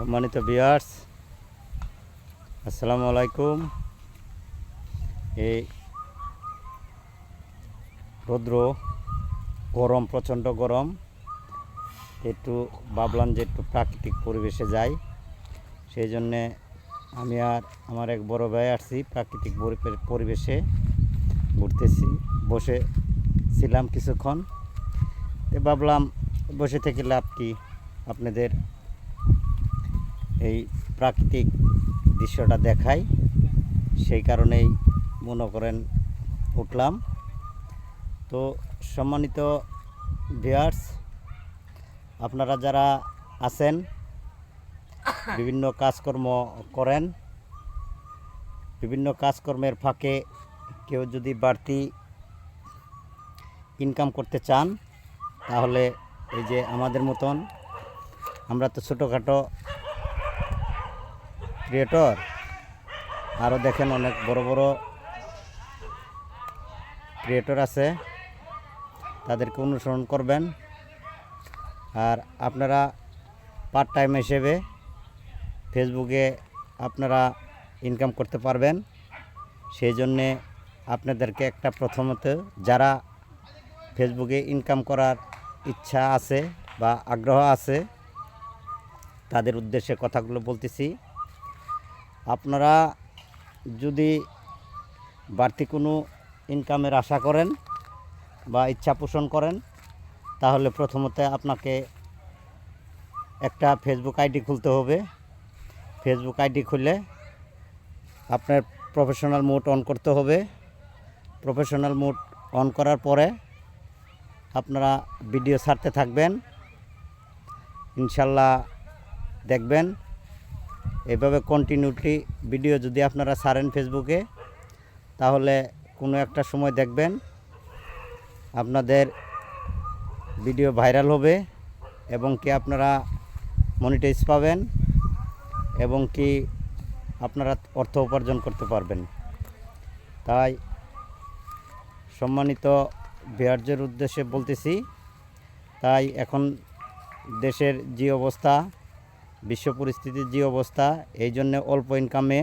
সম্মানিত বিয়ার্স আসসালামু আলাইকুম। এই রৌদ্র গরম, প্রচণ্ড গরম, একটু ভাবলাম যে একটু প্রাকৃতিক পরিবেশে যাই। সেই জন্যে আমি আর আমার এক বড় ভাই আসছি, প্রাকৃতিক পরি- পরিবেশে ঘুরতেছি। বসে ছিলাম কিছুক্ষণ। ভাবলাম, বসে থেকে লাভ কি? আপনাদের এই প্রাকৃতিক দৃশ্যটা দেখাই। সেই কারণেই মনে করেন উঠলাম। তো সম্মানিত ভিয়ার্স আপনারা যারা আছেন, বিভিন্ন কাজকর্ম করেন, বিভিন্ন কাজকর্মের ফাঁকে কেউ যদি বাড়তি ইনকাম করতে চান, তাহলে এই যে আমাদের মতন, আমরা তো ছোটোখাটো ক্রিয়েটর। আরও দেখেন অনেক বড় বড় ক্রিয়েটর আছে। তাদেরকে অনুসরণ করবেন। আর আপনারা পার্ট টাইম হিসেবে ফেসবুকে আপনারা ইনকাম করতে পারবেন। সেই জন্যে আপনাদেরকে একটা প্রথমত যারা ফেসবুকে ইনকাম করার ইচ্ছা আছে বা আগ্রহ আছে, তাদের উদ্দেশ্যে কথাগুলো বলতেছি। আপনারা যদি বাড়তি কোনো ইনকামের আশা করেন বা ইচ্ছা পোষণ করেন, তাহলে প্রথমত আপনাকে একটা ফেসবুক আইডি খুলতে হবে। ফেসবুক আইডি খুলে আপনার প্রফেশনাল মোড অন করতে হবে। প্রফেশনাল মোড অন করার পরে আপনারা ভিডিও ছাড়তে থাকবেন। ইনশাল্লাহ দেখবেন। এভাবে কন্টিনিউটি ভিডিও যদি আপনারা ছাড়েন ফেসবুকে তাহলে কোনো একটা সময় দেখবেন আপনাদের ভিডিও ভাইরাল হবে এবং কি আপনারা মনিটাইজ পাবেন এবং কি আপনারা অর্থ উপার্জন করতে পারবেন। তাই সম্মানিত বিহার্যের উদ্দেশ্যে বলতেছি, তাই এখন দেশের যে অবস্থা বিশ্ব পরিস্থিতির যে অবস্থা, এই জন্যে অল্প ইনকামে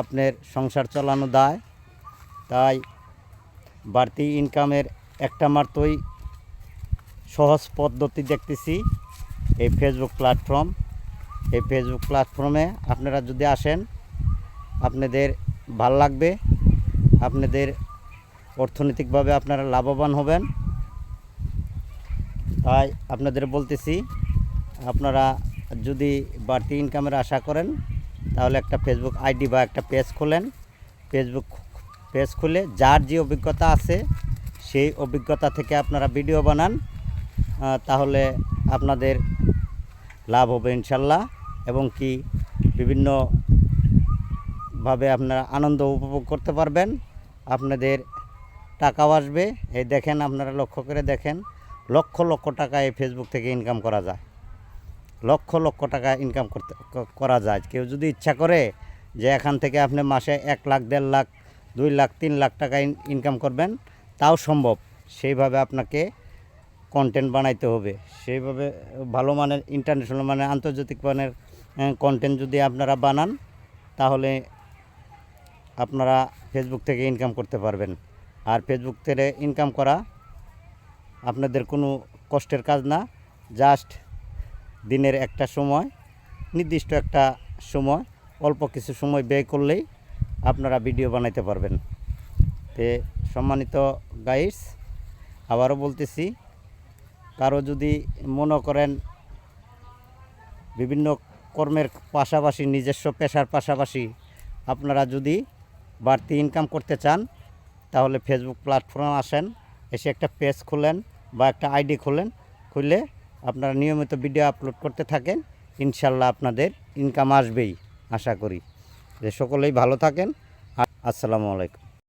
আপনার সংসার চালানো দায়। তাই বাড়তি ইনকামের একটা মাত্রই সহজ পদ্ধতি দেখতেছি এই ফেসবুক প্ল্যাটফর্ম এই ফেসবুক প্ল্যাটফর্মে আপনারা যদি আসেন, আপনাদের ভালো লাগবে, আপনাদের অর্থনৈতিকভাবে আপনারা লাভবান হবেন। তাই আপনাদের বলতেছি, আপনারা যদি বাড়তি ইনকামের আশা করেন, তাহলে একটা ফেসবুক আইডি বা একটা পেজ খোলেন। ফেসবুক পেজ খুলে যার যে অভিজ্ঞতা আছে, সেই অভিজ্ঞতা থেকে আপনারা ভিডিও বানান তাহলে আপনাদের লাভ হবে ইনশাল্লাহ। এবং কি বিভিন্নভাবে আপনারা আনন্দ উপভোগ করতে পারবেন। আপনাদের টাকাও আসবে। এই দেখেন, আপনারা লক্ষ্য করে দেখেন, লক্ষ লক্ষ টাকা এই ফেসবুক থেকে ইনকাম করা যায়। লক্ষ লক্ষ টাকা ইনকাম করতে করা যায়। কেউ যদি ইচ্ছা করে যে এখান থেকে আপনি মাসে এক লাখ, দেড় লাখ, দুই লাখ, তিন লাখ টাকা ইনকাম করবেন, তাও সম্ভব। সেইভাবে আপনাকে কন্টেন্ট বানাইতে হবে। সেইভাবে ভালো মানের ইন্টারন্যাশনাল মানে আন্তর্জাতিক মানের কন্টেন্ট যদি আপনারা বানান, তাহলে আপনারা ফেসবুক থেকে ইনকাম করতে পারবেন। আর ফেসবুক থেকে ইনকাম করা আপনাদের কোনো কষ্টের কাজ না। জাস্ট দিনের একটা সময়, নির্দিষ্ট একটা সময়, অল্প কিছু সময় ব্যয় করলেই আপনারা ভিডিও বানাইতে পারবেন। তে সম্মানিত গাইডস আবারও বলতেছি, কারও যদি মনে করেন বিভিন্ন কর্মের পাশাপাশি, নিজস্ব পেশার পাশাপাশি আপনারা যদি বাড়তি ইনকাম করতে চান, তাহলে ফেসবুক প্ল্যাটফর্মে আসেন, এসে একটা পেজ খুলেন বা একটা আইডি খুলেন, খুলে আপনারা নিয়মিত ভিডিও আপলোড করতে থাকেন, ইনশাল্লাহ আপনাদের ইনকাম আসবেই, আশা করি। যে সকলেই ভালো থাকেন আসসালামু আলাইকুম।